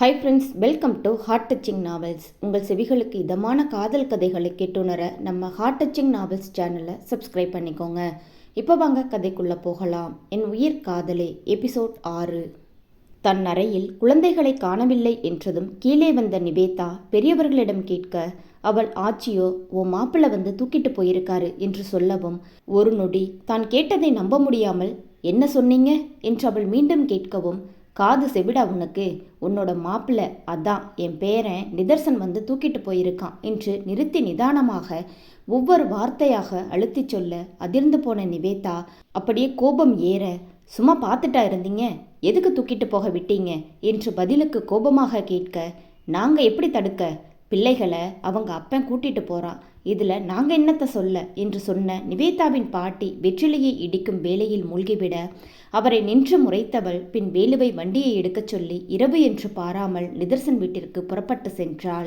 Hi friends welcome to heart touching novels உங்கள் செவிகளுக்கு இதமான காதல் கதைகளை கேட்டுணர நம்ம ஹார்ட் டச்சிங் நாவல்ஸ் சேனலை சப்ஸ்கிரைப் பண்ணிக்கோங்க. இப்போ வாங்க கதைக்குள்ளே போகலாம். என் உயிர் காதலே எபிசோட் ஆறு. தன் அறையில் குழந்தைகளை காணவில்லை என்றதும் கீழே வந்த நிவேதா பெரியவர்களிடம் கேட்க அவள் ஆச்சியோ ஓ மாப்பிள்ளை வந்து தூக்கிட்டு போயிருக்காரு என்று சொல்லவும் ஒரு நொடி தான் கேட்டதை நம்ப முடியாமல் என்ன சொன்னீங்க? என்று அவள் மீண்டும் கேட்கவும் காது செவிடா உனக்கு? உன்னோட மாப்பிள்ள அதான் என் பேரன் நிதர்சன் வந்து தூக்கிட்டு போயிருக்கான் என்று நிறுத்தி நிதானமாக ஒவ்வொரு வார்த்தையாக அழுத்திச் சொல்ல அதிர்ந்து போன நிவேதா அப்படியே கோபம் ஏற சும்மா பார்த்துட்டா இருந்தீங்க? எதுக்கு தூக்கிட்டு போக விட்டீங்க? என்று பதிலுக்கு கோபமாக கேட்க நாங்கள் எப்படி தடுக்க? பிள்ளைகளை அவங்க அப்பன் கூட்டிட்டு போகிறான் இதில் நாங்கள் என்னத்த சொல்ல? என்று சொன்ன நிவேதாவின் பாட்டி வெற்றிலையை இடிக்கும் வேலையில் மூழ்கிவிட அவரை நின்று முறைத்தவள் பின் வேலுவை வண்டியை எடுக்கச் சொல்லி இரவு என்று பாராமல் நிதர்சன் வீட்டிற்கு புறப்பட்டு சென்றாள்.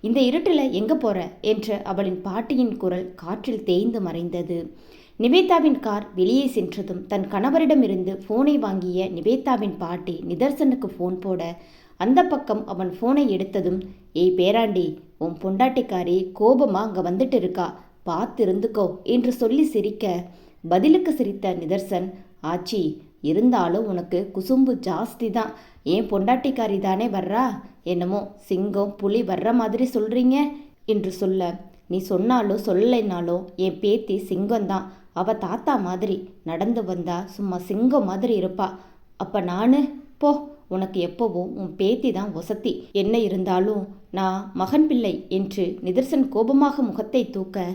இந்த இருட்டில் எங்கே போற? என்ற அவளின் பாட்டியின் குரல் காற்றில் தேய்ந்து மறைந்தது. நிவேதாவின் கார் வெளியே சென்றதும் தன் கணவரிடமிருந்து ஃபோனை வாங்கிய நிவேதாவின் பாட்டி நிதர்சனுக்கு ஃபோன் போட அந்த பக்கம் அவன் ஃபோனை எடுத்ததும் ஏய் பேராண்டி உன் பொண்டாட்டிக்காரி கோபமா அங்க வந்துட்டு இருக்கா? பார்த்து இருந்துக்கோ என்று சொல்லி சிரிக்க பதிலுக்கு சிரித்த நிதர்சன் ஆச்சி இருந்தாலும் உனக்கு குசும்பு ஜாஸ்தி தான் ஏன் பொண்டாட்டிக்காரி தானே வர்றா? என்னமோ சிங்கம் புலி வர்ற மாதிரி சொல்றீங்க என்று சொல்ல நீ சொன்னாலும் சொல்லலைனாலோ என் பேத்தி சிங்கம்தான். அவ தாத்தா மாதிரி நடந்து வந்தா சும்மா சிங்கம் மாதிரி இருப்பா. அப்ப நானு? போ. உனக்கு எப்போவும் உன் பேத்தி தான் ஒசத்தி என்ன இருந்தாலும் நான் மகன் பிள்ளை என்று நிதர்சன் கோபமாக முகத்தை தூக்க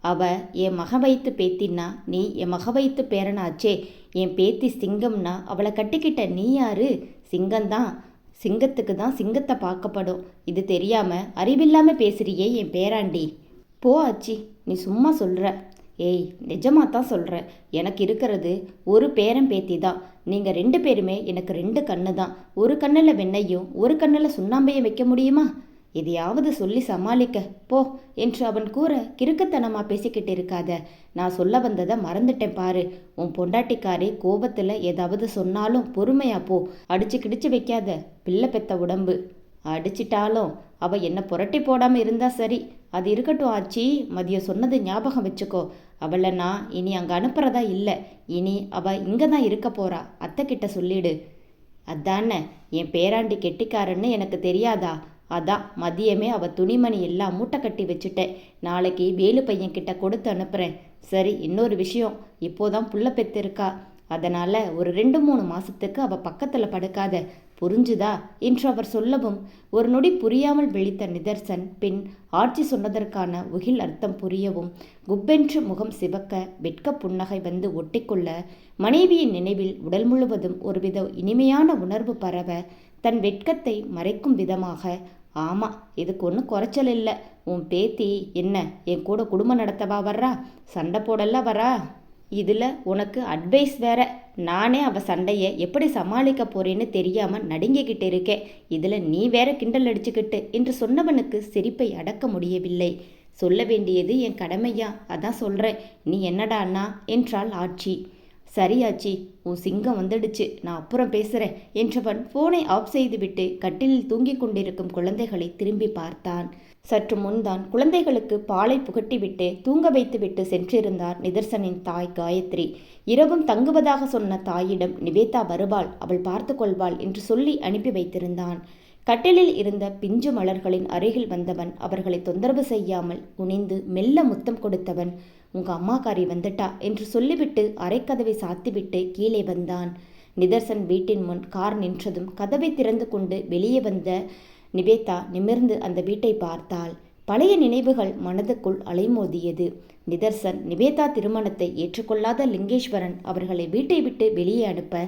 அவ என் மக வைத்து பேத்தின்னா நீ என் மக வைத்து பேரனாச்சே. என் பேத்தி சிங்கம்னா அவளை கட்டிக்கிட்ட நீ யாரு? சிங்கம்தான். சிங்கத்துக்கு தான் சிங்கத்தை பார்க்கப்படும். இது தெரியாம அறிவில்லாம பேசுறியே என் பேராண்டி. போ ஆச்சி நீ சும்மா சொல்கிற ஏய் நிஜமாக தான் சொல்கிறேன் எனக்கு இருக்கிறது ஒரு பேரன் பேத்தி தான். நீங்கள் ரெண்டு பேருமே எனக்கு ரெண்டு கண்ணு தான். ஒரு கண்ணில் வெண்ணையும் ஒரு கண்ணில் சுண்ணாம்பையும் வைக்க முடியுமா? எதையாவது சொல்லி சமாளிக்க. போ என்று அவன் கூற கிறுக்கத்தனமாக பேசிக்கிட்டு இருக்காத. நான் சொல்ல வந்ததை மறந்துட்டேன் பாரு. உன் பொண்டாட்டிக்காரி கோபத்தில் ஏதாவது சொன்னாலும் பொறுமையா போ. அடிச்சு கிடிச்சு வைக்காத. பிள்ளை பெத்த உடம்பு. அடிச்சிட்டாலும் அவ என்ன புரட்டி போடாம இருந்தா சரி. அது இருக்கட்டும் ஆச்சி மதியம் சொன்னது ஞாபகம் வச்சுக்கோ. அவளை நான் இனி அங்கே அனுப்புறதா இல்லை. இனி அவ இங்கே தான் இருக்க போறா. அத்தை கிட்ட சொல்லிடு. அதானே என் பேராண்டி கெட்டிக்காரன்னு எனக்கு தெரியாதா? அதான் மதியமே அவ துணிமணி எல்லாம் மூட்டை கட்டி வச்சுட்டேன் நாளைக்கு வேலு பையன் கிட்ட கொடுத்து அனுப்புறேன். சரி இன்னொரு விஷயம். இப்போதான் புள்ள பெத்திருக்கா. அதனால ஒரு ரெண்டு மூணு மாசத்துக்கு அவ பக்கத்துல படுக்காத. புரிஞ்சுதா? என்று அவர் சொல்லவும் ஒரு நொடி புரியாமல் விழித்த நிதர்சன் பின் ஆட்சி சொன்னதற்கான உகில் அர்த்தம் புரியவும் குப்பென்று முகம் சிவக்க வெட்க புன்னகை வந்து ஒட்டிக்கொள்ள மனைவியின் நினைவில் உடல் முழுவதும் ஒருவித இனிமையான உணர்வு பரவ தன் வெட்கத்தை மறைக்கும் விதமாக ஆமா இதுக்கு ஒன்றும் குறைச்சல் இல்லை. உன் பேத்தி என்ன என் கூட குடும்பம் நடத்தவா வர்றா? சண்டை போடல வரா இதில் உனக்கு அட்வைஸ் வேற. நானே அவள் சண்டையை எப்படி சமாளிக்க போறேன்னு தெரியாமல் நடுங்கிக்கிட்டு இருக்கேன் இதில் நீ வேற கிண்டல் அடிச்சுக்கிட்டு என்று சொன்னவனுக்கு சிரிப்பை அடக்க முடியவில்லை. சொல்ல வேண்டியது என் கடமையா? அதான் சொல்கிறேன் நீ என்னடா அண்ணா? என்றாள் ஆட்சி சரியாச்சி உன் சிங்கம் வந்துடுச்சு. நான் அப்புறம் பேசுகிறேன் என்றவன் ஃபோனை ஆஃப் செய்துவிட்டு கட்டிலில் தூங்கிக் கொண்டிருக்கும் குழந்தைகளை திரும்பி பார்த்தான். சற்று முன்தான் குழந்தைகளுக்கு பாலை புகட்டிவிட்டு தூங்க வைத்துவிட்டு சென்றிருந்தார் நிதர்சனின் தாய் காயத்ரி. இரவும் தங்குவதாக சொன்ன தாயிடம் நிவேதா வருவாள் அவள் பார்த்து கொள்வாள் என்று சொல்லி அனுப்பி வைத்திருந்தான். கட்டிலில் இருந்த பிஞ்சு மலர்களின் அருகில் வந்தவன் அவர்களை தொந்தரவு செய்யாமல் குனிந்து மெல்ல முத்தம் கொடுத்தவன் உங்க அம்மாக்காரி வந்துட்டா என்று சொல்லிவிட்டு அரைக்கதவை சாத்திவிட்டு கீழே வந்தான். நிதர்சன் வீட்டின் முன் கார் நின்றதும் கதவை திறந்து கொண்டு வெளியே வந்த நிவேதா நிமிர்ந்து அந்த வீட்டை பார்த்தாள். பழைய நினைவுகள் மனதுக்குள் அலைமோதியது. நிதர்சன் நிவேதா திருமணத்தை ஏற்றுக்கொள்ளாத லிங்கேஸ்வரன் அவர்களை வீட்டை விட்டு வெளியே அனுப்ப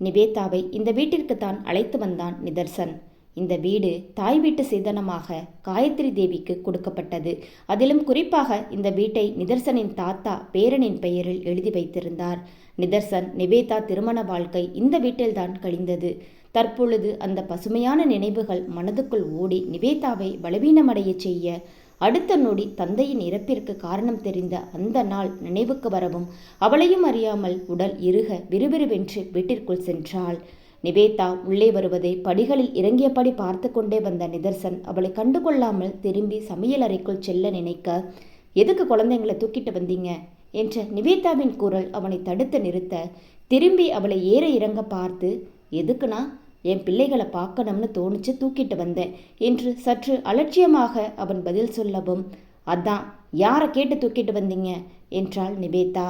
நிவேதாவை இந்த வீட்டிற்கு தான் அழைத்து வந்தான் நிதர்சன். இந்த வீடு தாய் வீட்டு சீதனமாக காயத்ரி தேவிக்கு கொடுக்கப்பட்டது. அதிலும் குறிப்பாக இந்த வீட்டை நிதர்சனின் தாத்தா பேரனின் பெயரில் எழுதி வைத்திருந்தார். நிதர்சன் நிவேதா திருமண வாழ்க்கை இந்த வீட்டில்தான் கழிந்தது. தற்பொழுது அந்த பசுமையான நினைவுகள் மனதுக்குள் ஓடி நிவேதாவை பலவீனமடைய செய்ய அடுத்த நொடி தந்தையின் இறப்பிற்கு காரணம் தெரிந்த அந்த நாள் நினைவுக்கு வரவும் அவளையும் அறியாமல் உடல் இருக விறுவிறுவென்று வீட்டிற்குள் சென்றாள். நிவேதா உள்ளே வருவதை படிகளில் இறங்கியபடி பார்த்து கொண்டே வந்த நிதர்சன் அவளை கண்டுகொள்ளாமல் திரும்பி சமையலறைக்குள் செல்ல நினைக்க எதுக்கு குழந்தைங்களை தூக்கிட்டு வந்தீங்க? என்ற நிவேதாவின் குரல் அவனை தடுத்து நிறுத்த திரும்பி அவளை ஏற இறங்க பார்த்து எதுக்குனா என் பிள்ளைகளை பார்க்கணும்னு தோணிச்சு தூக்கிட்டு வந்தேன் என்று சற்று அலட்சியமாக அவன் பதில் சொல்லவும் அதான் யாரை கேட்டு தூக்கிட்டு வந்தீங்க? என்றாள் நிவேதா.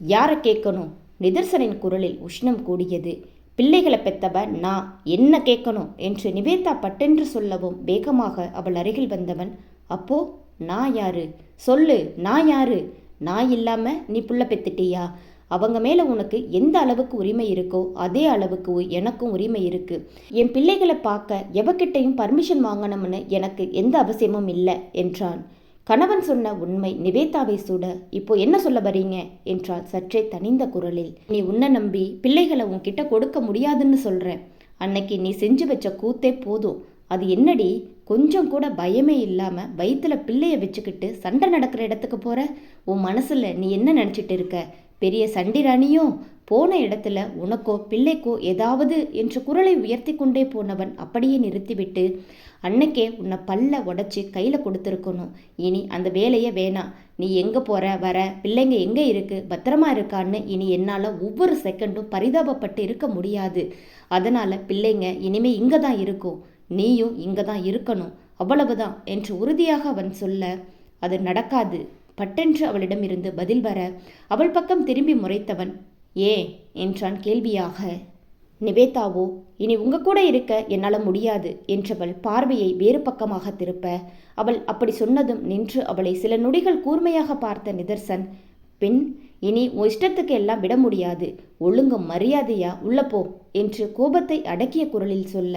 யாரை கேட்கணும்? நிதர்சனின் குரலில் உஷ்ணம் கூடியது. பிள்ளைகளை பெத்தவ நான் என்ன கேட்கணும் என்று நிவேதா பட்டென்று சொல்லவும் வேகமாக அவள் அருகில் வந்தவன் அப்போ நான் யாரு? சொல்லு நான் யாரு? நான் இல்லாம நீ புள்ள பெத்துட்டியா? அவங்க மேல உனக்கு எந்த அளவுக்கு உரிமை இருக்கோ அதே அளவுக்கு எனக்கும் உரிமை இருக்கு. என் பிள்ளைகளை பார்க்க எவகிட்டையும் பர்மிஷன் வாங்கணும்னு எனக்கு எந்த அவசியமும் இல்லை என்றான். கணவன் சொன்ன உண்மை நிவேதாவை சூட இப்போ என்ன சொல்ல வரீங்க? என்றால் சற்றே தனிந்த குரலில். நீ உன்னை நம்பி பிள்ளைகளை உன்கிட்ட கொடுக்க முடியாதுன்னு சொல்கிறேன் அன்னைக்கு நீ செஞ்சு வச்ச கூத்தே போதும். அது என்னடி? கொஞ்சம் கூட பயமே இல்லாம வயிற்றுல பிள்ளைய வச்சுக்கிட்டு சண்டை நடக்கிற இடத்துக்கு போற? உன் மனசுல நீ என்ன நினைச்சிட்டு இருக்க? பெரிய சண்டிராணியும் போன இடத்துல உனக்கோ பிள்ளைக்கோ ஏதாவது? என்று குரலை உயர்த்தி கொண்டே போனவன் அப்படியே நிறுத்திவிட்டு அன்னைக்கே உன்னை பல்ல உடச்சி கையில் கொடுத்துருக்கணும். இனி அந்த வேலையை வேணாம் நீ எங்கே போகிற வர. பிள்ளைங்க எங்கே இருக்கு? பத்திரமா இருக்கான்னு இனி என்னால் ஒவ்வொரு செகண்டும் பரிதாபப்பட்டு இருக்க முடியாது. அதனால் பிள்ளைங்க இனிமே இங்கே தான் இருக்கும் நீயும் இங்கே தான் இருக்கணும். அவ்வளவுதான் என்று உறுதியாக அவன் சொல்ல அது நடக்காது. பட்டென்று அவளிடம் இருந்து பதில் வர அவள் பக்கம் திரும்பி முறைத்தவன் ஏ என்றான் கேள்வியாக. நிவேதாவோ இனி உங்க கூட இருக்க என்னால் முடியாது என்றவள் பார்வையை வேறு பக்கமாக திருப்ப அவள் அப்படி சொன்னதும் நின்று அவளை சில நொடிகள் கூர்மையாக பார்த்த நிதர்சன் பின் இனி உன் இஷ்டத்துக்கு எல்லாம் விட முடியாது. ஒழுங்கும் மரியாதையா? உள்ள போ என்று கோபத்தை அடக்கிய குரலில் சொல்ல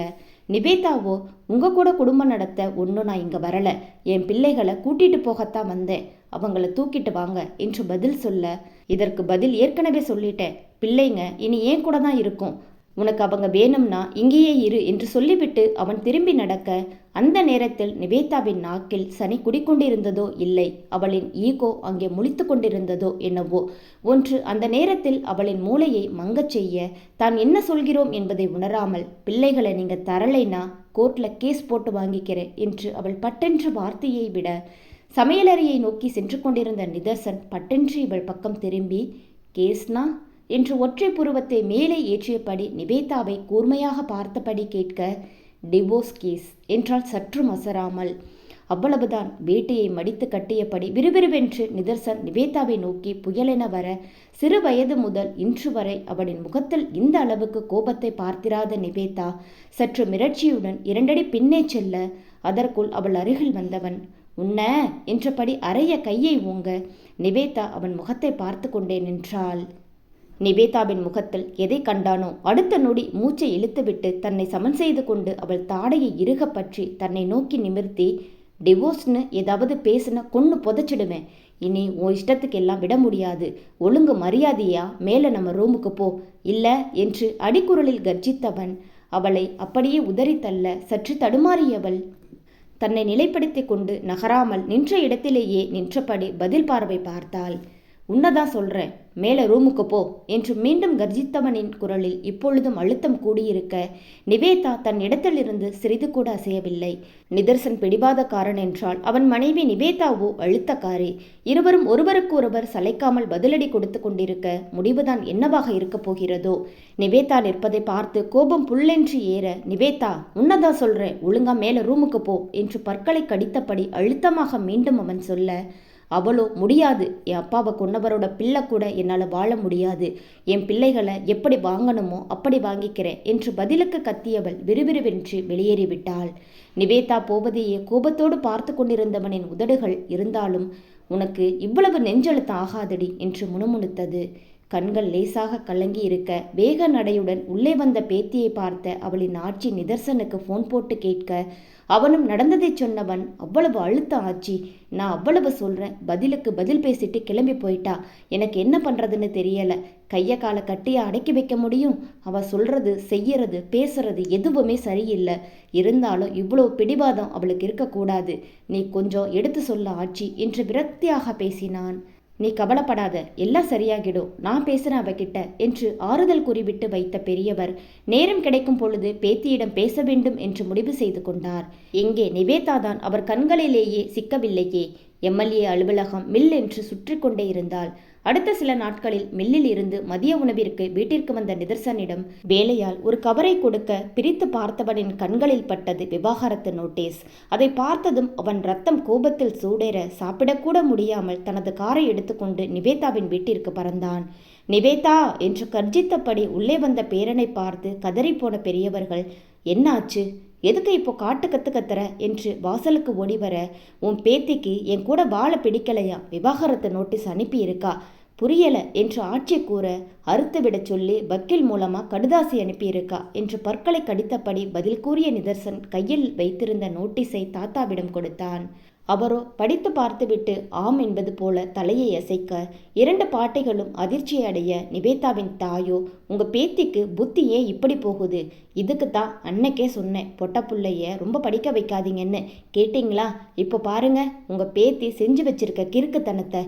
நிவேதாவோ உங்க கூட குடும்பம் நடத்த ஒன்றும் நான் இங்கே வரல. என் பிள்ளைகளை கூட்டிட்டு போகத்தான் வந்தேன். அவங்கள தூக்கிட்டு வாங்க என்று பதில் சொல்ல இதற்கு பதில் ஏற்கனவே சொல்லிட்டேன். பிள்ளைங்க இனி ஏன் கூட தான் இருக்கும். உனக்கு அவங்க வேணும்னா இங்கேயே இரு என்று சொல்லிவிட்டு அவன் திரும்பி நடக்க அந்த நேரத்தில் நிவேதாவின் நாக்கில் சனி குடிக்கொண்டிருந்ததோ இல்லை அவளின் ஈகோ அங்கே முழித்து கொண்டிருந்ததோ என்னவோ. ஒன்று அந்த நேரத்தில் அவளின் மூளையை மங்கச் செய்ய தான் என்ன சொல்கிறோம் என்பதை உணராமல் பிள்ளைகளை நீங்க தரலைனா கோர்ட்ல கேஸ் போட்டு வாங்கிக்கிறேன் என்று அவள் பட்டென்று வார்த்தையை விட சமையலறையை நோக்கி சென்று கொண்டிருந்த நிதர்சன் பட்டென்று இவள் பக்கம் திரும்பி கேஸ்னா? என்று ஒற்றை புருவத்தை மேலே ஏற்றியபடி நிவேதாவை கூர்மையாக பார்த்தபடி கேட்க டிவோர்ஸ் கேஸ் என்றால் சற்றும் அசராமல். அவ்வளவுதான். வேட்டையை மடித்து கட்டியபடி விறுவிறுவென்று நிதர்சன் நிவேதாவை நோக்கி புயலென வர சிறு வயது முதல் இன்று வரை அவளின் முகத்தில் இந்த அளவுக்கு கோபத்தை பார்த்திராத நிவேதா சற்று மிரட்சியுடன் இரண்டடி பின்னே செல்ல அதற்குள் அவள் அருகில் வந்தவன். உன்ன என்றபடி அறைய கையை ஓங்க நிவேதா அவன் முகத்தை பார்த்து கொண்டே நின்றாள். நிவேதாவின் முகத்தில் எதை கண்டானோ அடுத்த நொடி மூச்சை இழுத்துவிட்டு தன்னை சமன் செய்து கொண்டு அவள் தாடையை இறுக பற்றி தன்னை நோக்கி நிமிர்த்தி டிவோர்ஸ்னு ஏதாவது பேசுன கொன்று புதைச்சிடுவேன். இனி உன் இஷ்டத்துக்கு எல்லாம் விட முடியாது. ஒழுங்கு மரியாதையா? மேலே நம்ம ரூமுக்கு போ. இல்லை என்று அடிக்குரலில் கர்ஜித்தவன் அவளை அப்படியே உதறி தள்ள சற்று தடுமாறியவள் தன்னை நிலைப்படுத்தி கொண்டு நகராமல் நின்ற இடத்திலேயே நின்றபடி பதில் பார்வை பார்த்தாள். உன்னதான் சொல்கிறேன் மேலே ரூமுக்கு போ என்று மீண்டும் கர்ஜித்தவனின் குரலில் இப்பொழுதும் அழுத்தம் கூடியிருக்க நிவேதா தன் இடத்திலிருந்து சிறிது கூட அசையவில்லை. நிதர்சன் பிடிவாதக்காரன் என்றால் அவன் மனைவி நிவேதாவோ அழுத்தக்காரி. இருவரும் ஒருவருக்கு ஒருவர் சளைக்காமல் பதிலடி கொடுத்து கொண்டிருக்க முடிவுதான் என்னவாக இருக்கப் போகிறதோ? நிவேதா நிற்பதை பார்த்து கோபம் புல்லென்று ஏற நிவேதா உன்னதான் சொல்றேன். ஒழுங்கா மேலே ரூமுக்கு போ என்று பற்களை கடித்தபடி அழுத்தமாக மீண்டும் அவன் சொல்ல அவளோ முடியாது. என் அப்பாவை கொன்னவரோட பிள்ளை கூட என்னால் வாழ முடியாது. என் பிள்ளைகளை எப்படி வாங்கணுமோ அப்படி வாங்கிக்கிறேன் என்று பதிலுக்கு கத்தியவள் விறுவிறுவென்று வெளியேறிவிட்டாள் நிவேதா போவதையே கோபத்தோடு பார்த்து கொண்டிருந்தவனின் உதடுகள் இருந்தாலும் உனக்கு இவ்வளவு நெஞ்செழுத்தம் ஆகாதடி என்று முணுமுணுத்தது. கண்கள் லேசாக கலங்கி இருக்க வேக நடையுடன் உள்ளே வந்த பேத்தியை பார்த்த அவளின் ஆட்சி நிதர்சனுக்கு ஃபோன் போட்டு கேட்க அவனும் நடந்ததை சொன்னவன் அவ்வளவு அழுத்தம் ஆச்சு. நான் அவ்வளவு சொல்கிறேன் பதிலுக்கு பதில் பேசிட்டு கிளம்பி போயிட்டா. எனக்கு என்ன பண்ணுறதுன்னு தெரியலை. கையை காலை கட்டியாக அடக்கி வைக்க முடியும்? அவள் சொல்கிறது செய்யறது பேசுறது எதுவுமே சரியில்லை. இருந்தாலும் இவ்வளோ பிடிவாதம் அவளுக்கு இருக்கக்கூடாது. நீ கொஞ்சம் எடுத்து சொல்ல ஆட்சி என்று விரக்தியாக பேசினான். நீ கவலைப்படாத எல்லாம் சரியாகிடும். நான் பேசுறேன் அவகிட்ட என்று ஆறுதல் கூறிவிட்டு வைத்த பெரியவர் நேரம் கிடைக்கும் பொழுது பேத்தியிடம் பேச வேண்டும் என்று முடிவு செய்து கொண்டார். எங்கே நிவேதாதான் அவர் கண்களிலேயே சிக்கவில்லையே. எம்எல்ஏ அலுவலகம் மில் என்று சுற்றி கொண்டே இருந்தால் அடுத்த சில நாட்களில் மில்லில் இருந்து மதிய உணவிற்கு வீட்டிற்கு வந்த நிதர்சனிடம் வேலையால் ஒரு கவரை கொடுக்க பிரித்து பார்த்தவனின் கண்களில் பட்டது விவாகரத்து நோட்டீஸ். அதை பார்த்ததும் அவன் ரத்தம் கோபத்தில் சூடேற சாப்பிடக்கூட முடியாமல் தனது காரை எடுத்துக்கொண்டு நிவேதாவின் வீட்டிற்கு பறந்தான். நிவேதா! என்று கர்ஜித்தபடி உள்ளே வந்த பேரனை பார்த்து கதறிப்போன பெரியவர்கள் என்னாச்சு? எதுக்கு இப்போ காட்டு கத்து கத்துற என்று வாசலுக்கு ஓடி வர உன் பேத்திக்கு என் கூட வாழ பிடிக்கலையா? விவாகரத்து நோட்டீஸ் அனுப்பியிருக்கா? புரியல என்று ஆட்சி கூற அறுத்து விட சொல்லி வக்கீல் மூலமா கடுதாசி அனுப்பியிருக்கா என்று பற்களை கடித்தபடி பதில் கூறிய நிதர்சன் கையில் வைத்திருந்த நோட்டீஸை தாத்தாவிடம் கொடுத்தான். அவரோ படித்து பார்த்துவிட்டு ஆம் என்பது போல தலையை அசைக்க இரண்டு பாட்டைகளும் அதிர்ச்சி அடைய நிவேதாவின் தாயோ உங்க பேத்திக்கு புத்தி ஏன் இப்படி போகுது? இதுக்கு தான் அன்னைக்கே சொன்னேன். பொட்ட புள்ளைய ரொம்ப படிக்க வைக்காதீங்கன்னு. கேட்டிங்களா? இப்போ பாருங்க. உங்க பேத்தி செஞ்சு வச்சிருக்க கிறுக்குத்தனத்தை.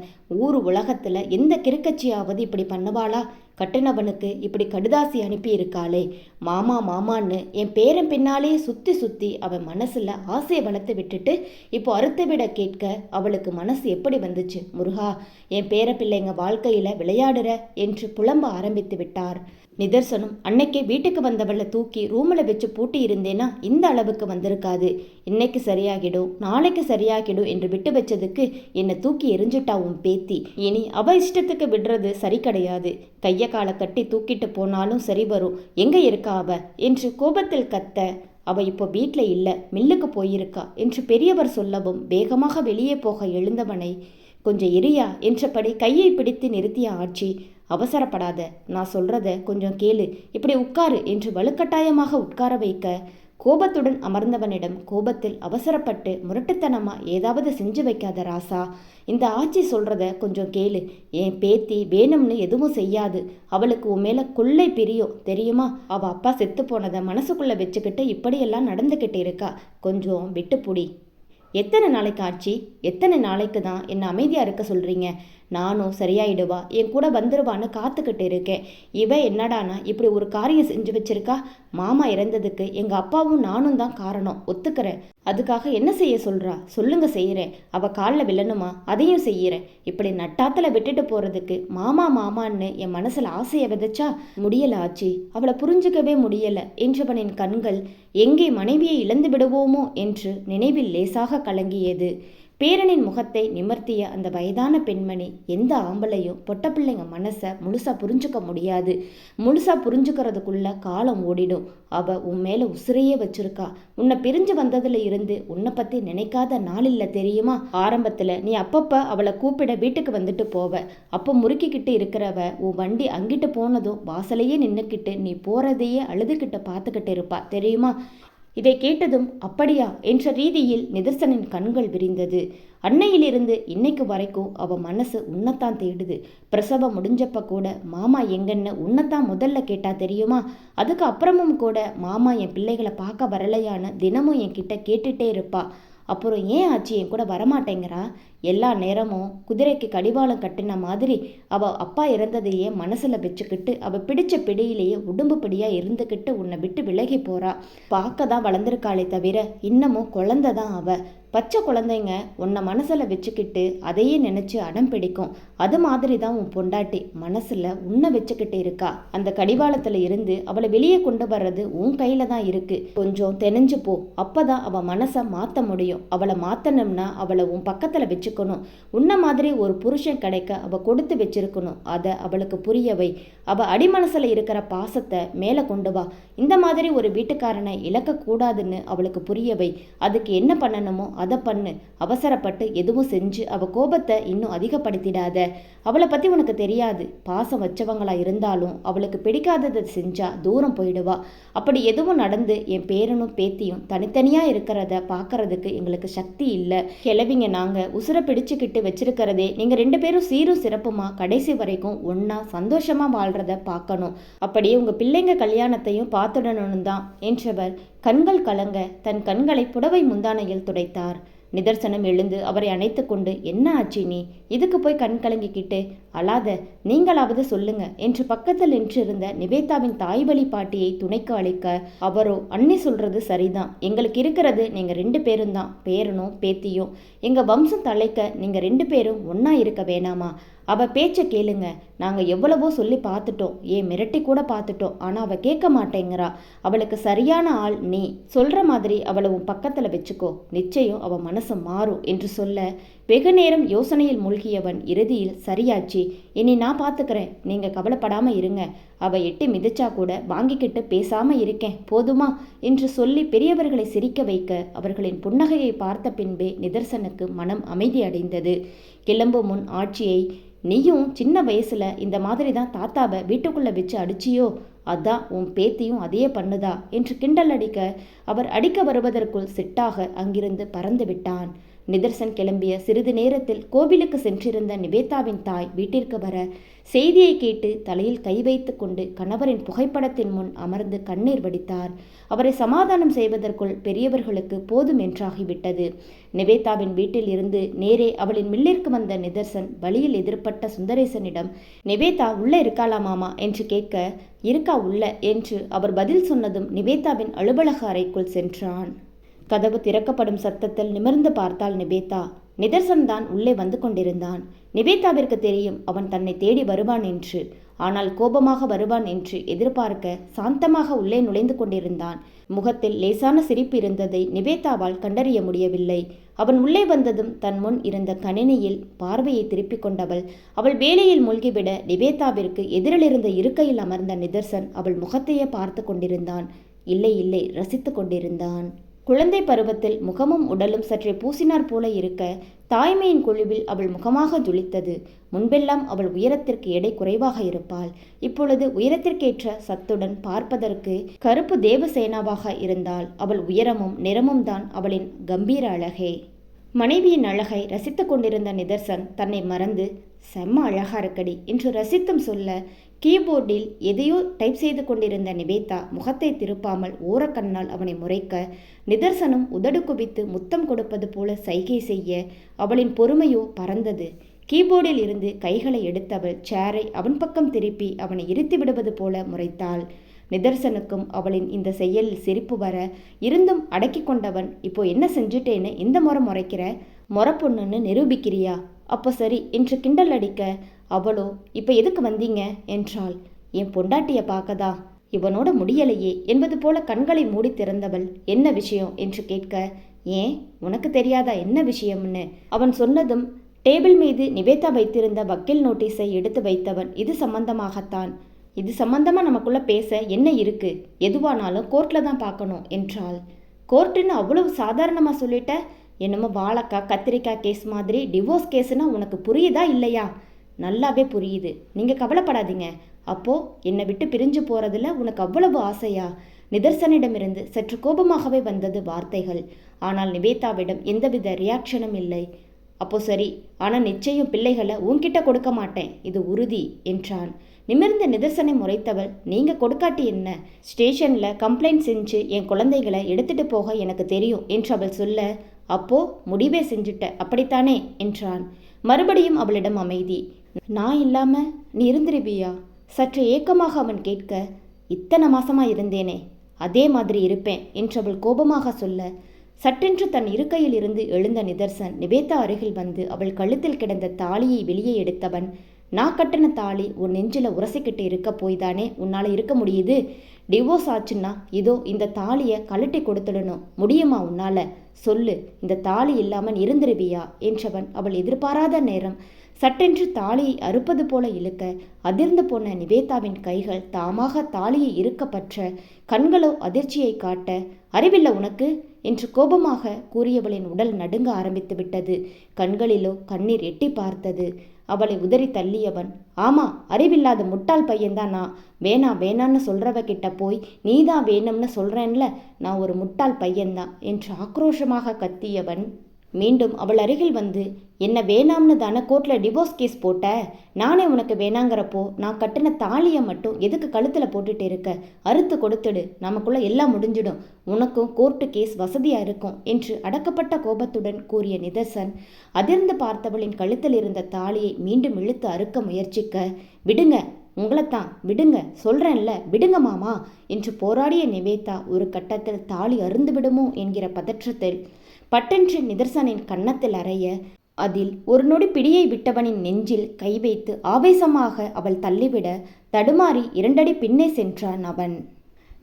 ஊர் உலகத்துல எந்த கிறுக்கச்சியாவது இப்படி பண்ணுவாளா? கட்டுனவனுக்கு இப்படி கடுதாசி அனுப்பி இருக்காளே மாமா மாமான்னு என் பேரன் பின்னாலே சுற்றி சுற்றி அவன் மனசில் ஆசையை வளர்த்து விட்டுட்டு இப்போ அறுத்து விட கேட்க அவளுக்கு மனசு எப்படி வந்துச்சு? முருகா என் பேர பிள்ளைங்க வாழ்க்கையில் விளையாடுற என்று புலம்ப ஆரம்பித்து விட்டார். நிதர்சனம் அன்னைக்கே வீட்டுக்கு வந்தவளை தூக்கி ரூமில் வச்சு பூட்டி இருந்தேன்னா இந்த அளவுக்கு வந்திருக்காது. இன்னைக்கு சரியாகிடும் நாளைக்கு சரியாகிடும் என்று விட்டு வச்சதுக்கு என்னை தூக்கி எரிஞ்சுட்டா உன் பேத்தி. இனி அவ இஷ்டத்துக்கு விடுறது சரி கிடையாது. கைய காலை கட்டி தூக்கிட்டு போனாலும் சரி வரும். எங்க இருக்கா அவ? என்று கோபத்தில் கத்த அவ இப்போ வீட்டில் இல்லை மில்லுக்கு போயிருக்கா என்று பெரியவர் சொல்லவும் வேகமாக வெளியே போக எழுந்தவனை கொஞ்சம் எரியா என்றபடி கையை பிடித்து நிறுத்திய ஆட்சி. அவசரப்படாத. நான் சொல்றத கொஞ்சம் கேளு. இப்படி உட்காரு என்று வலுக்கட்டாயமாக உட்கார வைக்க கோபத்துடன் அமர்ந்தவனிடம் கோபத்தில் அவசரப்பட்டு முரட்டுத்தனமா ஏதாவது செஞ்சு வைக்காத ராசா. இந்த ஆட்சி சொல்றத கொஞ்சம் கேளு. என் பேத்தி வேணும்னு எதுவும் செய்யாது. அவளுக்கு உன் மேல கொள்ளை பிரியும். தெரியுமா? அவ அப்பா செத்து போனதை மனசுக்குள்ள வச்சுக்கிட்டு இப்படியெல்லாம் நடந்துக்கிட்டு இருக்கா. கொஞ்சம் விட்டுப்புடி. எத்தனை நாளைக்கு ஆட்சி எத்தனை நாளைக்கு தான் என்னை அமைதியாக இருக்க சொல்கிறீங்க நானும் சரியாயிடுவா? என் கூட வந்துடுவான்னு காத்துக்கிட்டு இருக்கேன். இவ என்னடானா இப்படி ஒரு காரியம் செஞ்சு வச்சிருக்கா? மாமா இறந்ததுக்கு எங்கள் அப்பாவும் நானும் தான் காரணம். ஒத்துக்கிறேன். அதுக்காக என்ன செய்ய சொல்றா? சொல்லுங்க செய்யறேன். அவ காலில் விழணுமா? அதையும் செய்யறேன். இப்படி நட்டாத்துல விட்டுட்டு போறதுக்கு மாமா மாமான்னு என் மனசுல ஆசையை விதைச்சா முடியல ஆச்சி. அவளை புரிஞ்சுக்கவே முடியல. என்றவனின் கண்கள் எங்கே மனைவியை இழந்து விடுவோமோ என்று நினைவில் லேசாக கலங்கியது. பேரனின் முகத்தை நிமர்த்திய அந்த வயதான பெண்மணி எந்த ஆம்பளையும் பொட்ட பிள்ளைங்க மனசை முழுசாக புரிஞ்சுக்க முடியாது. முழுசாக புரிஞ்சுக்கிறதுக்குள்ள காலம் ஓடிடும். அவ உன் மேலே உசிரையே வச்சிருக்கா. உன்னை பிரிஞ்சு வந்ததுல இருந்து உன்னை பற்றி நினைக்காத நாள் தெரியுமா? ஆரம்பத்தில் நீ அப்பப்போ அவளை கூப்பிட வீட்டுக்கு வந்துட்டு போவ. அப்போ முறுக்கிக்கிட்டு இருக்கிறவ உன் வண்டி அங்கிட்டு போனதும் வாசலையே நின்றுக்கிட்டு நீ போகிறதையே அழுதுகிட்ட பார்த்துக்கிட்டு இருப்பா. தெரியுமா? இதை கேட்டதும் அப்படியா? என்ற ரீதியில் நிதர்சனின் கண்கள் விரிந்தது. அன்னையிலிருந்து இன்னைக்கு வரைக்கும் அவ மனசு உன்னைத்தான் தேடுது. பிரசவம் முடிஞ்சப்ப கூட மாமா எங்கன்னு உன்னைத்தான் முதல்ல கேட்டா தெரியுமா? அதுக்கு அப்புறமும் கூட மாமா என் பிள்ளைகளை பார்க்க வரலையான்னு தினமும் என்கிட்ட கேட்டுட்டே இருப்பா. அப்புறம் ஏன் ஆச்சு? என் கூட வரமாட்டேங்கிறா? எல்லா நேரமும் குதிரைக்கு கடிவாளம் கட்டின மாதிரி அவ அப்பா இறந்ததையே மனசுல வச்சுக்கிட்டு அவ பிடிச்ச பிடியிலேயே உடம்பு பிடியா இருந்துக்கிட்டு உன்னை விட்டு விலகி போறா. பார்க்க தான் வளர்ந்துருக்காளே தவிர இன்னமும் குழந்தை தான் அவ. பச்சை குழந்தைங்க உன்னை மனசில் வச்சுக்கிட்டு அதையே நினச்சி அடம் பிடிக்கும். அது மாதிரி தான் உன் பொண்டாட்டி மனசில் உன்னை வச்சுக்கிட்டு இருக்கா. அந்த கடிவாளத்தில் இருந்து அவளை வெளியே கொண்டு வர்றது உன் கையில் தான் இருக்குது கொஞ்சம் தெனஞ்சு போ. அப்போ தான் அவள் மனசை மாற்ற முடியும். அவளை மாற்றணும்னா அவளை உன் பக்கத்தில் வச்சுக்கணும். உன்ன மாதிரி ஒரு புருஷன் கிடைக்க அவள் கொடுத்து வச்சிருக்கணும். அதை அவளுக்கு புரியவை அவள் அடிமனசில் இருக்கிற பாசத்தை மேலே கொண்டு வா. இந்த மாதிரி ஒரு வீட்டுக்காரனை இழக்கக்கூடாதுன்னு அவளுக்கு புரியவை அதுக்கு என்ன பண்ணணுமோ அதை பண்ணு. அவசரப்பட்டு எதுவும் செஞ்சு அவள் கோபத்தை இன்னும் அதிகப்படுத்திடாத. அவளை பற்றி உனக்கு தெரியாது. பாசம் வச்சவங்களா இருந்தாலும் அவளுக்கு பிடிக்காததை செஞ்சா தூரம் போயிடுவா. அப்படி எதுவும் நடந்து என் பேரனும் பேத்தியும் தனித்தனியாக இருக்கிறத பார்க்கறதுக்கு எங்களுக்கு சக்தி இல்லை. கிளவிங்க நாங்கள் உசுரை பிடிச்சுக்கிட்டு வச்சிருக்கிறதே நீங்கள் ரெண்டு பேரும் சீரும் சிறப்புமா? கடைசி வரைக்கும் ஒன்றா சந்தோஷமாக வாழ்கிற வாழ்றத பார்க்கணும். அப்படியே உங்க பிள்ளைங்க கல்யாணத்தையும் பார்த்துடணும்னு தான் என்றவர் கண்கள் கலங்க தன் கண்களை புடவை முந்தானையில் துடைத்தார். நிதர்சனம் எழுந்து அவரை அணைத்து கொண்டு என்ன ஆச்சு நீ? இதுக்கு போய் கண் கலங்கிக்கிட்டு அழாத நீங்களாவது சொல்லுங்க என்று பக்கத்தில் நின்றிருந்த நிவேதாவின் தாய் வழி பாட்டியை துணைக்கு அழைக்க அவரோ அண்ணி சொல்றது சரிதான். எங்களுக்கு இருக்கிறது நீங்க ரெண்டு பேரும் தான். பேரனும் பேத்தியும். எங்க வம்சம் தலைக்க நீங்க ரெண்டு பேரும் ஒன்னா இருக்க வேணாமா? அவள் பேச்சை கேளுங்க. நாங்கள் எவ்வளவோ சொல்லி பார்த்துட்டோம் ஏன் மிரட்டி கூட பார்த்துட்டோம் ஆனால் அவள் கேட்க மாட்டேங்கிறா. அவளுக்கு சரியான ஆள் நீ. சொல்கிற மாதிரி அவளை உன் பக்கத்தில் வச்சுக்கோ. நிச்சயம் அவள் மனசு மாறும் என்று சொல்ல வெகு நேரம் யோசனையில் மூழ்கியவன் இறுதியில் சரியாச்சு இனி நான் பார்த்துக்கிறேன் நீங்கள் கவலைப்படாமல் இருங்க. அவள் எட்டி மிதிச்சா கூட வாங்கிக்கிட்டு பேசாமல் இருக்கேன். போதுமா? என்று சொல்லி பெரியவர்களை சிரிக்க வைக்க அவர்களின் புன்னகையை பார்த்த பின்பே நிதர்சனுக்கு மனம் அமைதி அடைந்தது. கிளம்பும் முன் ஆட்சியை நீயும் சின்ன வயசுல இந்த மாதிரி தான் தாத்தாவை வீட்டுக்குள்ளே வச்சு அடிச்சியோ? அதான் உன் பேத்தியும் அதையே பண்ணுதா என்று கிண்டல் அடிக்க அவர் அடிக்க வருவதற்குள் சிட்டாக அங்கிருந்து பறந்து விட்டான். நிதர்சன் கிளம்பிய சிறிது நேரத்தில் கோவிலுக்கு சென்றிருந்த நிவேதாவின் தாய் வீட்டிற்கு வர செய்தியை கேட்டு தலையில் கை வைத்து கொண்டு கணவரின் புகைப்படத்தின் முன் அமர்ந்து கண்ணீர் வடித்தார். அவரை சமாதானம் செய்வதற்குள் பெரியவர்களுக்கு போதும் என்றாகிவிட்டது. நிவேதாவின் வீட்டில் இருந்து நேரே அவளின் மில்லிற்கு வந்த நிதர்சன் வழியில் எதிர்ப்பட்ட சுந்தரேசனிடம் நிவேதா உள்ளே இருக்காளா மாமா? என்று கேட்க இருக்கா உள்ள என்று அவர் பதில் சொன்னதும் நிவேதாவின் அலுவலக அறைக்குள் சென்றான். கதவு திறக்கப்படும் சத்தத்தில் நிமிர்ந்து பார்த்தாள் நிவேதா. நிதர்சன் தான் உள்ளே வந்து கொண்டிருந்தான். நிவேதாவிற்கு தெரியும் அவன் தன்னை தேடி வருவான் என்று. ஆனால் கோபமாக வருவான் என்று எதிர்பார்க்க சாந்தமாக உள்ளே நுழைந்து கொண்டிருந்தான். முகத்தில் லேசான சிரிப்பு இருந்ததை நிவேதாவால் கண்டறிய முடியவில்லை. அவன் உள்ளே வந்ததும் தன் முன் இருந்த கணினியில் பார்வையை திருப்பிக் கொண்டவள். அவள் வேலையில் மூழ்கிவிட நிவேதாவிற்கு எதிரிலிருந்த இருக்கையில் அமர்ந்த நிதர்சன் அவள் முகத்தையே பார்த்து கொண்டிருந்தான். இல்லை இல்லை ரசித்து கொண்டிருந்தான். குழந்தை பருவத்தில் முகமும் உடலும் சற்றே பூசினார் போல இருக்க தாய்மையின் குழுவில் அவள் முகமாக ஜொலித்தது முன்பெல்லாம் அவள் உயரத்திற்கு எடை குறைவாக இருப்பாள். இப்பொழுது உயரத்திற்கேற்ற சத்துடன் பார்ப்பதற்கு கருப்பு தேவசேனாவாக இருந்தாள். அவள் உயரமும் நிறமும் தான் அவளின் கம்பீர அழகே. மனைவியின் அழகை ரசித்து கொண்டிருந்த நிதர்சன் தன்னை மறந்து செம்ம அழகா இருக்கடி என்று ரசித்தும் சொல்ல கீபோர்டில் எதையோ டைப் செய்து கொண்டிருந்த நிவேதா முகத்தை திருப்பாமல் ஓரக்கண்ணால் அவனை முறைக்க நிதர்சனம் உதடு குவித்து முத்தம் கொடுப்பது போல சைகை செய்ய அவளின் பொறுமையோ பறந்தது. கீபோர்டில் இருந்து கைகளை எடுத்தவள் சேரை அவன் பக்கம் திருப்பி அவனை இருத்தி விடுவது போல முறைத்தாள். நிதர்சனுக்கும் அவளின் இந்த செயலில் சிரிப்பு வர இருந்தும் அடக்கி கொண்டவன் இப்போ என்ன செஞ்சுட்டேன்னு இந்த முறை முறைக்கிற? முறை பொண்ணுன்னு நிரூபிக்கிறியா? அப்போ சரி என்று கிண்டல் அடிக்க அவளோ இப்போ எதுக்கு வந்தீங்க? என்றாள். என் பொண்டாட்டியை பார்க்கதா? இவனோட முடியலையே. என்பது போல கண்களை மூடி திறந்தவள் என்ன விஷயம்? என்று கேட்க ஏன்? உனக்கு தெரியாதா என்ன விஷயம்னு? அவன் சொன்னதும் டேபிள் மீது நிவேதா வைத்திருந்த வக்கீல் நோட்டீஸை எடுத்து வைத்தவன் இது சம்பந்தமாகத்தான். இது சம்பந்தமாக நமக்குள்ள பேச என்ன இருக்கு? எதுவானாலும் கோர்ட்ல தான் பார்க்கணும் என்றாள். கோர்ட்டுன்னு அவ்வளவு சாதாரணமாக சொல்லிட்ட? என்னமோ வாழைக்காய் கத்திரிக்காய் கேஸ் மாதிரி டிவோர்ஸ் கேஸ்னால் உனக்கு புரியுதா இல்லையா? நல்லாவே புரியுது. நீங்கள் கவலைப்படாதீங்க. அப்போது என்னை விட்டு பிரிஞ்சு போகிறதுல உனக்கு அவ்வளவு ஆசையா? நிதர்சனிடமிருந்து சற்று கோபமாகவே வந்தது வார்த்தைகள். ஆனால் நிவேதாவிடம் எந்தவித ரியாக்ஷனும் இல்லை. அப்போ சரி ஆனால் நிச்சயம் பிள்ளைகளை உன்கிட்ட கொடுக்க மாட்டேன். இது உறுதி என்றான். நிமிர்ந்த நிதர்சனை முறைத்தவள் நீங்கள் கொடுக்காட்டி என்ன? ஸ்டேஷனில் கம்ப்ளைண்ட் செஞ்சு என் குழந்தைகளை எடுத்துட்டு போக எனக்கு தெரியும் என்று அவள் சொல்ல அப்போ முடிவே செஞ்சுட்ட அப்படித்தானே? என்றான். மறுபடியும் அவளிடம் அமைதி நான் இல்லாம நீ இருந்திருவியா சற்று ஏக்கமாக அவன் கேட்க இத்தனை மாசமா இருந்தேனே அதே மாதிரி இருப்பேன் என்று அவள் கோபமாக சொல்ல சட்டென்று தன் இருக்கையில் இருந்து எழுந்த நிதர்சன் நிவேதா அருகில் வந்து அவள் கழுத்தில் கிடந்த தாலியை வெளியே எடுத்தவன் நான் கட்டின தாலி உன் நெஞ்சில உரசிக்கிட்டு இருக்க போய்தானே உன்னால இருக்க முடியுது? டிவோர்ஸ் ஆச்சுன்னா இதோ இந்த தாலியை கழட்டி கொடுத்துடணும். முடியுமா உன்னால? சொல்லு இந்த தாலி இல்லாமல் இருந்துருவியா? என்றவன் அவள் எதிர்பாராத நேரம் சட்டென்று தாலியை அறுப்பது போல இழுக்க அதிர்ந்து போன நிவேதாவின் கைகள் தாமாக தாலியை இருக்கப்பற்ற கண்களோ அதிர்ச்சியை காட்ட அறிவில்லை உனக்கு என்று கோபமாக கூறியவளின் உடல் நடுங்க ஆரம்பித்து விட்டது கண்களிலோ கண்ணீர் எட்டி பார்த்தது. அவளை உதறி தள்ளியவன். ஆமா அறிவில்லாத முட்டாள் பையன்தான்? நான் வேணா வேணான்னு சொல்றவ கிட்ட போய் நீதான் வேணும்னு சொல்றேன்ல நான் ஒரு முட்டாள் பையன்தான் என்று ஆக்ரோஷமாக கத்தியவன். மீண்டும் அவள் அருகில் வந்து என்ன வேணாம்னு தானே கோர்ட்டில் டிவோர்ஸ் கேஸ் போட்ட? நானே உனக்கு வேணாங்கிறப்போ நான் கட்டின தாலியை மட்டும் எதுக்கு கழுத்தில் போட்டுட்டு இருக்க? அறுத்து கொடுத்துடு. நமக்குள்ள எல்லாம் முடிஞ்சிடும். உனக்கும் கோர்ட்டு கேஸ் வசதியாக இருக்கும் என்று அடக்கப்பட்ட கோபத்துடன் கூறிய நிதர்சன் அதிர்ந்து பார்த்தவளின் கழுத்தில் இருந்த தாலியை மீண்டும் இழுத்து அறுக்க முயற்சிக்க விடுங்க உங்களைத்தான் விடுங்க சொல்கிறேன்ல விடுங்க மாமா என்று போராடிய நிவேதா ஒரு கட்டத்தில் தாலி அருந்து விடுமோ? என்கிற பதற்றத்தில் பட்டென்று நிதர்சனின் கன்னத்தில் அறைய அதில் ஒரு நொடி பிடியை விட்டவனின் நெஞ்சில் கை வைத்து ஆவேசமாக அவள் தள்ளிவிட தடுமாறி இரண்டடி பின்னே சென்றான் அவன்.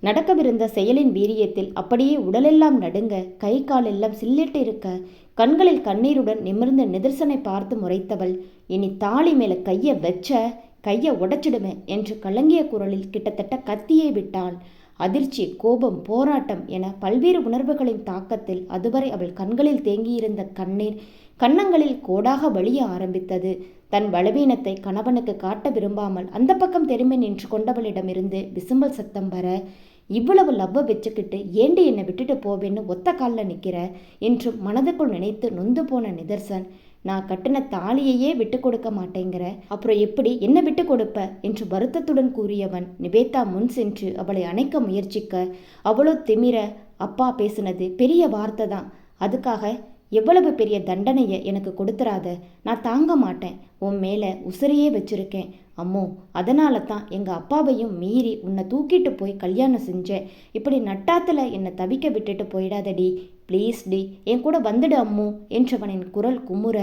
நடக்கவிருந்த செயலின் வீரியத்தில் அப்படியே உடலெல்லாம் நடுங்க கை காலெல்லாம் சில்லிட்டு இருக்க கண்களில் கண்ணீருடன் நிமிர்ந்த நிதர்சனை பார்த்து முறைத்தவள் இனி தாலி மேல கையை வச்ச கையை உடைச்சிடுவேன் என்று கலங்கிய குரலில் கிட்டத்தட்ட கத்தியே விட்டாள். அதிர்ச்சி கோபம் போராட்டம் என பல்வேறு உணர்வுகளின் தாக்கத்தில் அதுவரை அவள் கண்களில் தேங்கியிருந்த கண்ணீர் கன்னங்களில் கோடாக வழிய ஆரம்பித்தது. தன் பலவீனத்தை கணவனுக்கு காட்ட விரும்பாமல் அந்த பக்கம் திரும்பி நின்று கொண்டவளிடமிருந்து விசும்பல் சத்தம் வர இவ்வளவு லவ்வ வச்சுக்கிட்டு ஏண்டி என்னை விட்டுட்டு போவேன்னு ஒத்த காலில் நிற்கிற என்றும் மனதுக்குள் நினைத்து நொந்து போன நிதர்சன் நான் கட்டின தாலியையே விட்டு கொடுக்க மாட்டேங்கிற. அப்புறம் எப்படி? என்ன விட்டு கொடுப்ப? என்று வருத்தத்துடன் கூறியவன் நிபேதா முன் சென்று அவளை அணைக்க முயற்சிக்க. அவளோ திமிர அப்பா பேசினது பெரிய வார்த்தை தான். அதுக்காக எவ்வளவு பெரிய தண்டனையை எனக்கு கொடுத்துறாத. நான் தாங்க மாட்டேன். உன் மேலே உசிரையே வச்சிருக்கேன். அம்மோ அதனால தான் எங்கள் அப்பாவையும் மீறி உன்னை தூக்கிட்டு போய் கல்யாணம் செஞ்சேன். இப்படி நட்டாத்தில் என்னை தவிக்க விட்டுட்டு போயிடாதடி. ப்ளீஸ் டி என் கூட வந்துடு அம்மு என்றவனின் குரல் குமுற.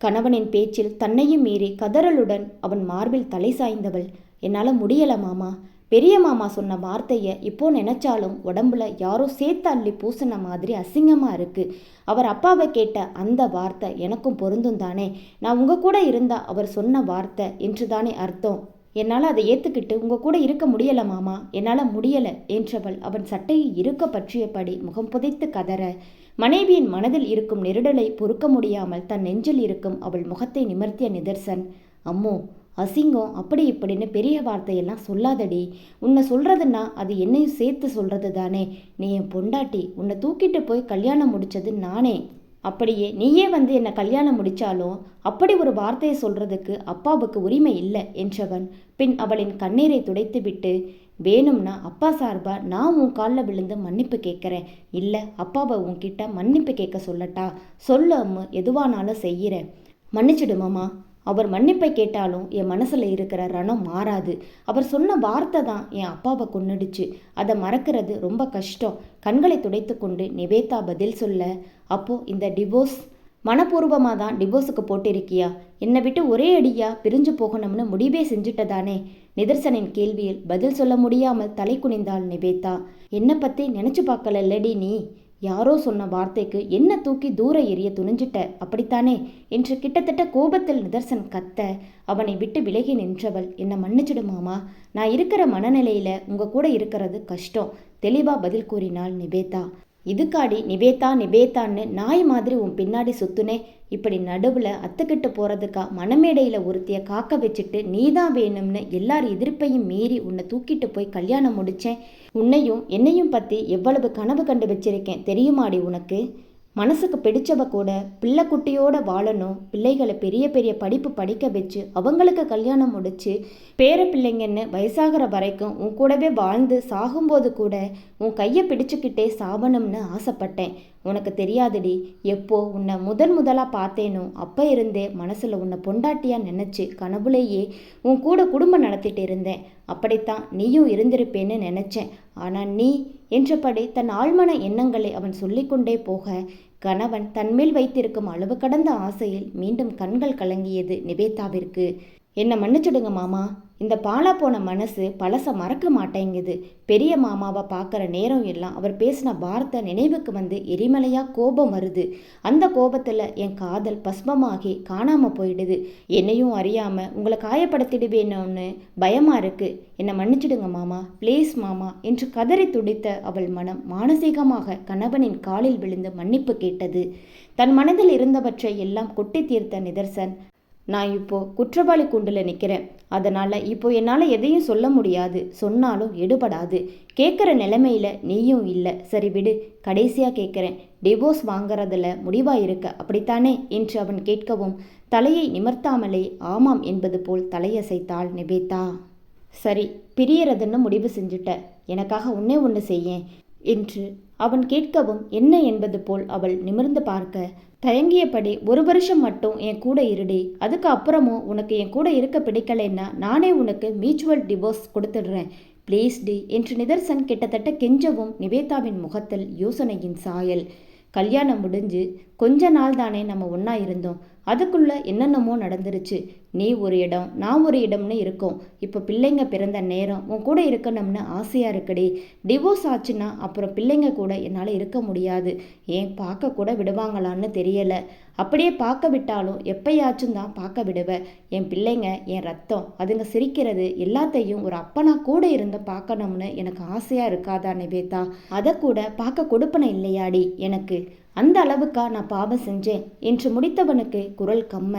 கணவனின் பேச்சில் தன்னையும் மீறி கதறலுடன் அவன் மார்பில் தலை சாய்ந்தவள். என்னால் முடியல மாமா. பெரிய மாமா சொன்ன வார்த்தையை இப்போ நினைச்சாலும் உடம்புல யாரோ சேர்த்து அள்ளி பூசின மாதிரி அசிங்கமாக இருக்கு. அவர் அப்பாவை கேட்ட அந்த வார்த்தை எனக்கும் பொருந்தும் தானே. நான் உங்க கூட இருந்தா அவர் சொன்ன வார்த்தை என்று தானே அர்த்தம். என்னால் அதை ஏற்றுக்கிட்டு உங்கள் கூட இருக்க முடியலை மாமா. என்னால் முடியலை என்றவள் அவன் சட்டையை இருக்க பற்றியபடி முகம் புதைத்து கதற மனைவியின் மனதில் இருக்கும் நெருடலை பொறுக்க முடியாமல் தன் நெஞ்சில் இருக்கும் அவள் முகத்தை நிமர்த்திய நிதர்சன். அம்மோ அசிங்கம் அப்படி இப்படின்னு பெரிய வார்த்தையெல்லாம் சொல்லாதடி. உன்னை சொல்கிறதுன்னா அது என்னையும் சேர்த்து சொல்கிறது தானே நீ என் பொண்டாட்டி. உன்னை தூக்கிட்டு போய் கல்யாணம் முடித்தது நானே. அப்படியே நீயே வந்து என்னை கல்யாணம் முடித்தாலும் அப்படி ஒரு வார்த்தையை சொல்கிறதுக்கு அப்பாவுக்கு உரிமை இல்லை என்றவன். பின் அவளின் கண்ணீரை துடைத்துவிட்டு வேணும்னா அப்பா சார்பா நான் உன் காலில் விழுந்து மன்னிப்பு கேட்குறேன். இல்லை அப்பாவை உன்கிட்ட மன்னிப்பு கேட்க சொல்லட்டா? சொல்லு அம்மு எதுவானாலும் செய்கிறேன் மன்னிச்சிடுமாம்மா அவர் மன்னிப்பை கேட்டாலும் என் மனசில் இருக்கிற ரணம் மாறாது. அவர் சொன்ன வார்த்தை தான் என் அப்பாவை கொன்னுடுச்சு. அதை மறக்கிறது ரொம்ப கஷ்டம். கண்களை துடைத்து கொண்டு நிவேதா பதில் சொல்ல அப்போது இந்த டிவோர்ஸ் மனப்பூர்வமாக தான் டிவோர்ஸுக்கு போட்டிருக்கியா? என்னை விட்டு ஒரே அடியா பிரிஞ்சு போகணும்னு முடிவே செஞ்சுட்டதானே? நிதர்சனின் கேள்வியில் பதில் சொல்ல முடியாமல் தலை குனிந்தாள் நிவேதா. என்னை பற்றி நினச்சி பார்க்கல லேடி நீ? யாரோ சொன்ன வார்த்தைக்கு என்ன தூக்கி தூர எரிய துணிஞ்சிட்ட? அப்படித்தானே? என்று கிட்டத்தட்ட கோபத்தில் நிதர்சன் கத்த அவனை விட்டு விலகி நின்றவள் என்னை மன்னிச்சிடு மாமா நான் இருக்கிற மனநிலையில உங்க கூட இருக்கிறது கஷ்டம் தெளிவா பதில் கூறினாள் நிபேதா இதுக்காடி நிவேதா நிவேதான்னு நாய் மாதிரி உன் பின்னாடி சுத்துனே. இப்படி நடுவில் அத்துக்கிட்டு போகிறதுக்கா மணமேடையில் ஒருத்திய காக்க வச்சுட்டு நீ தான் வேணும்னு எல்லார் எதிர்ப்பையும் மீறி உன்னை தூக்கிட்டு போய் கல்யாணம் முடித்தேன் உன்னையும் என்னையும் பற்றி எவ்வளவு கனவு கண்டு வச்சிருக்கேன் தெரியுமாடி உனக்கு? மனசுக்கு பிடிச்சவ கூட பிள்ளை குட்டியோட வாழணும் பிள்ளைகளை பெரிய பெரிய படிப்பு படிக்க வச்சு அவங்களுக்கு கல்யாணம் முடிச்சு பேர பிள்ளைங்கன்னு வயசாகிற வரைக்கும் உன் கூடவே வாழ்ந்து சாகும்போது கூட உன் கையை பிடிச்சுக்கிட்டே சாவணும்னு ஆசைப்பட்டேன். உனக்கு தெரியாதுடி எப்போ உன்னை முதன் முதலாக பார்த்தேனோ அப்போ இருந்தே மனசில் உன்னை பொண்டாட்டியாக நினச்சி கனவுலேயே உன் கூட குடும்பம் நடத்திட்டு இருந்தேன். அப்படித்தான் நீயும் இருந்திருப்பேன்னு நினச்சேன். ஆனால் நீ என்றபடி தன் ஆழ்மன எண்ணங்களை அவன் சொல்லிக்கொண்டே போக கணவன் தன்மேல் வைத்திருக்கும் அளவு கடந்த ஆசையில் மீண்டும் கண்கள் கலங்கியது நிவேதாவிற்கு. என்னை மன்னிச்சிடுங்க மாமா இந்த பாலா போன மனசு பழச மறக்க மாட்டேங்குது. பெரிய மாமாவை பார்க்குற நேரம் எல்லாம் அவர் பேசின வார்த்தை நினைவுக்கு வந்து எரிமலையாக கோபம் வருது. அந்த கோபத்தில் என் காதல் பஸ்மமாகி காணாமல் போயிடுது. என்னையும் அறியாமல் உங்களை காயப்படுத்திடுவேன்னு பயமாக இருக்குது என்னை மன்னிச்சிடுங்க மாமா. ப்ளீஸ் மாமா என்று கதறி துடித்த அவள் மனம் மானசீகமாக கணவனின் காலில் விழுந்து மன்னிப்பு கேட்டது. தன் மனதில் இருந்தவற்றை எல்லாம் கொட்டி தீர்த்த நிதர்சன் நான் இப்போது குற்றவாளி கூண்டில் நிற்கிறேன் அதனால் இப்போ என்னால் எதையும் சொல்ல முடியாது. சொன்னாலும் எடுபடாது. கேட்குற நிலைமையில நீயும் இல்லை. சரி விடு. கடைசியாக கேட்குறேன் டிவோர்ஸ் வாங்குறதுல முடிவாக இருக்க. அப்படித்தானே? என்று அவன் கேட்கவும் தலையை நிமர்த்தாமலே ஆமாம் என்பது போல் தலையசைத்தாள் நிபேதா சரி பிரியறதுன்னு முடிவு செஞ்சுட்ட. எனக்காக உன்னே ஒன்று செய்யேன். என்று அவன் கேட்கவும் என்ன என்பது போல் அவள் நிமிர்ந்து பார்க்க தயங்கியபடி ஒரு வருஷம் மட்டும் என் கூட இருடி. அதுக்கு அப்புறமும் உனக்கு என் கூட இருக்க பிடிக்கலைன்னா நானே உனக்கு மியூச்சுவல் டிவோர்ஸ் கொடுத்துடுறேன். ப்ளீஸ் டி என்று நிதர்சன் கிட்டத்தட்ட கெஞ்சவும் நிவேதாவின் முகத்தில் யோசனையின் சாயல். கல்யாணம் முடிஞ்சு கொஞ்ச நாள் தானே நம்ம ஒன்றா இருந்தோம். அதுக்குள்ள என்னென்னமோ நடந்துருச்சு. நீ ஒரு இடம் நான் ஒரு இடம்னு இருக்கோம். இப்போ பிள்ளைங்க பிறந்த நேரம் உன் கூட இருக்கணும்னு ஆசையாக இருக்குடி. டிவோர்ஸ் ஆச்சுன்னா அப்புறம் பிள்ளைங்க கூட என்னால் இருக்க முடியாது. ஏன் பார்க்க கூட விடுவாங்களான்னு தெரியலை. அப்படியே பார்க்க விட்டாலும் எப்பயாச்சும் தான் பார்க்க விடுவேன் என் பிள்ளைங்க என் ரத்தம் அதுங்க சிரிக்கிறது எல்லாத்தையும் ஒரு அப்பனா கூட இருந்து பார்க்கணும்னு எனக்கு ஆசையாக இருக்காதா நிவேதா? அதை கூட பார்க்க கொடுப்பன இல்லையாடி எனக்கு. அந்த அளவுக்கா நான் பாவம் செஞ்சேன். என்று முடித்தவனுக்கு குரல் கம்ம.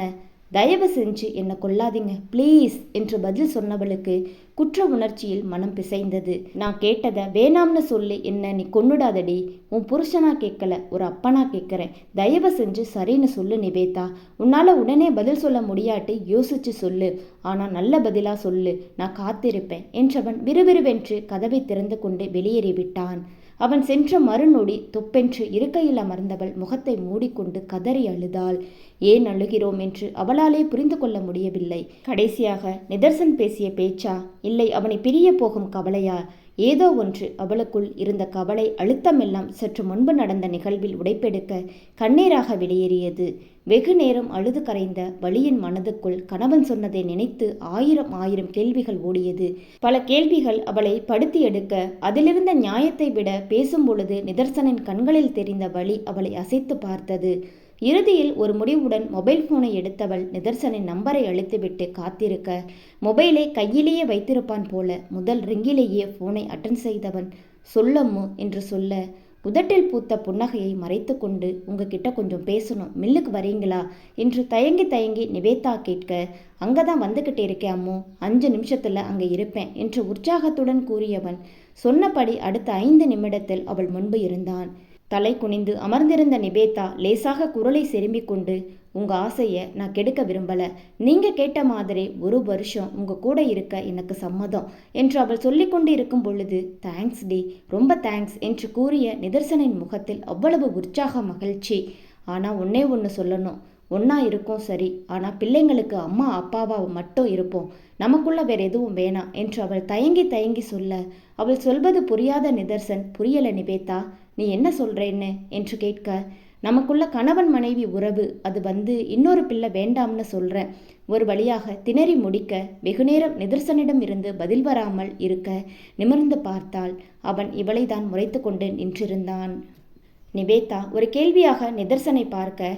தயவு செஞ்சு என்னை கொல்லாதீங்க. ப்ளீஸ் என்று பதில் சொன்னவளுக்கு குற்ற உணர்ச்சியில் மனம் பிசைந்தது. நான் கேட்டதை வேணாம்னு சொல்லி என்ன நீ கொன்னுடாதடி. உன் புருஷனா கேட்கல ஒரு அப்பனா கேட்குறேன். தயவு செஞ்சு சரின்னு சொல்லு நிவேதா. உன்னால் உடனே பதில் சொல்ல முடியாட்டி யோசிச்சு சொல்லு. ஆனால் நல்ல பதிலாக சொல்லு. நான் காத்திருப்பேன் என்றவன் விறுவிறுவென்று கதவை திறந்து கொண்டு வெளியேறிவிட்டான். அவன் சென்ற மறுநொடி தொப்பென்று இருக்கையில் அமர்ந்தவள் முகத்தை மூடிக்கொண்டு கதறி அழுதாள். ஏன் அழுகிறோம்? என்று அவளாலே புரிந்து கொள்ள முடியவில்லை. கடைசியாக நிதர்சன் பேசிய பேச்சா? இல்லை அவனை பிரிய போகும் கவலையா? ஏதோ ஒன்று. அவளுக்குள் இருந்த கவலை அழுத்தமெல்லாம் சற்று முன்பு நடந்த நிகழ்வில் உடைப்பெடுக்க கண்ணீராக வெளியேறியது. வெகு நேரம் அழுது கரைந்த வழியின் மனதுக்குள் கணவன் சொன்னதை நினைத்து ஆயிரம் ஆயிரம் கேள்விகள் ஓடியது. பல கேள்விகள் அவளை படுத்தி எடுக்க அதிலிருந்த நியாயத்தை விட பேசும் பொழுது நிதர்சனின் கண்களில் தெரிந்த வழி அவளை அசைத்து பார்த்தது. இறுதியில் ஒரு முடிவுடன் மொபைல் போனை எடுத்தவள் நிதர்சனின் நம்பரை அழித்துவிட்டு காத்திருக்க மொபைலை கையிலேயே வைத்திருப்பான் போல முதல் ரிங்கிலேயே போனை அட்டன் செய்தவன் சொல்லம்மு என்று சொல்ல உதட்டில் பூத்த புன்னகையை மறைத்து கொண்டு உங்ககிட்ட கொஞ்சம் பேசணும். மில்லுக்கு வரீங்களா? என்று தயங்கி தயங்கி நிவேதா கேட்க அங்கே தான் வந்துக்கிட்டே இருக்கேன் அம்மு. அஞ்சு நிமிஷத்தில் அங்கே இருப்பேன் என்று உற்சாகத்துடன் கூறியவன். சொன்னபடி அடுத்த ஐந்து நிமிடத்தில் அவள் முன்பு இருந்தான். தலை குனிந்து அமர்ந்திருந்த நிவேதா லேசாக குரலை செரும்பிக் கொண்டு உங்கள் ஆசையை நான் கெடுக்க விரும்பலை. நீங்கள் கேட்ட மாதிரி ஒரு வருஷம் உங்கள் கூட இருக்க எனக்கு சம்மதம் என்று அவள் சொல்லிக்கொண்டு இருக்கும் பொழுது தேங்க்ஸ் டி ரொம்ப தேங்க்ஸ் என்று கூறிய நிதர்சனின் முகத்தில் அவ்வளவு உற்சாக மகிழ்ச்சி. ஆனால் ஒன்னே ஒன்று சொல்லணும். ஒன்றா இருக்கும் சரி ஆனால் பிள்ளைங்களுக்கு அம்மா அப்பாவாக மட்டும் இருப்போம். நமக்குள்ள வேற எதுவும் வேணாம் என்று அவள் தயங்கி தயங்கி சொல்ல. அவள் சொல்வது புரியாத நிதர்சன் புரியலை நிவேதா நீ என்ன சொல்கிறேன்னு என்று கேட்க நமக்குள்ள கணவன் மனைவி உறவு அது வந்து இன்னொரு பிள்ளை வேண்டாம்னு சொல்கிறேன் ஒரு வழியாக திணறி முடிக்க வெகுநேரம் நிதர்சனிடம் இருந்து பதில் வராமல் இருக்க நிமிர்ந்து பார்த்தால் அவன் இவளை தான் முறைத்து கொண்டு நின்றிருந்தான். நிவேதா ஒரு கேள்வியாக நிதர்சனை பார்க்க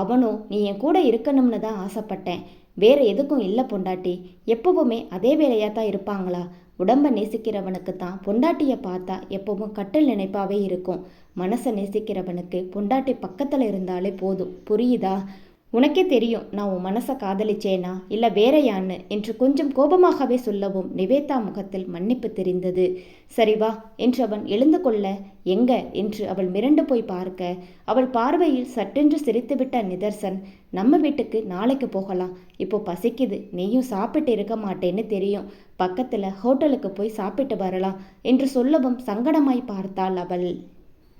அவனோ நீ என் கூட இருக்கணும்னு தான் ஆசைப்பட்டேன். வேற எதுக்கும் இல்லை பொண்டாட்டி. எப்பவுமே அதே வேலையாக தான் இருப்பாங்களா? உடம்பை நேசிக்கிறவனுக்கு தான் பொண்டாட்டியை பார்த்தா எப்பவும் கட்டில் நினைப்பாவே இருக்கும். மனசை நேசிக்கிறவனுக்கு பொண்டாட்டி பக்கத்தில் இருந்தாலே போதும். புரியுதா? உனக்கே தெரியும் நான் உன் மனசை காதலிச்சேனா? இல்லை வேறையான்னு என்று கொஞ்சம் கோபமாகவே சொல்லவும் நிவேதா முகத்தில் மன்னிப்பு தெரிந்தது. சரி வா என்று அவன் எழுந்து கொள்ள எங்க? என்று அவள் மிரண்டு போய் பார்க்க அவள் பார்வையில் சட்டென்று சிரித்துவிட்ட நிதர்சன் நம்ம வீட்டுக்கு நாளைக்கு போகலாம். இப்போ பசிக்குது நீயும் சாப்பிட்டு இருக்க மாட்டேன்னு தெரியும். பக்கத்தில் ஹோட்டலுக்கு போய் சாப்பிட்டு வரலாம் என்று சொல்லவும் சங்கடமாய் பார்த்தாள் அவள்.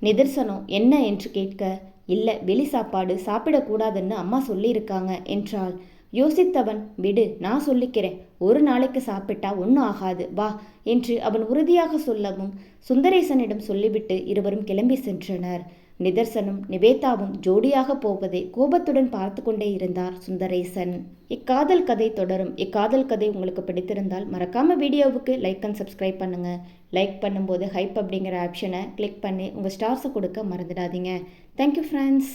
நிதர்சனம் என்ன என்று கேட்க இல்லை வெளி சாப்பாடு சாப்பிடக்கூடாதுன்னு அம்மா சொல்லியிருக்காங்க என்றாள். யோசித்தவன் விடு நான் சொல்லிக்கிறேன். ஒரு நாளைக்கு சாப்பிட்டா ஒன்றும் ஆகாது. வா என்று அவன் உறுதியாக சொல்லவும் சுந்தரேசனிடம் சொல்லிவிட்டு இருவரும் கிளம்பி சென்றனர். நிதர்சனும் நிவேதாவும் ஜோடியாக போவதை கோபத்துடன் பார்த்து கொண்டே இருந்தார் சுந்தரேசன். இக்காதல் கதை தொடரும். இக்காதல் கதை உங்களுக்கு பிடித்திருந்தால் மறக்காம வீடியோவுக்கு லைக் அண்ட் சப்ஸ்கிரைப் பண்ணுங்க. லைக் பண்ணும்போது ஹைப் அப்படிங்கிற ஆப்ஷனை கிளிக் பண்ணி உங்கள் ஸ்டார்ஸை கொடுக்க மறந்துடாதீங்க. Thank you friends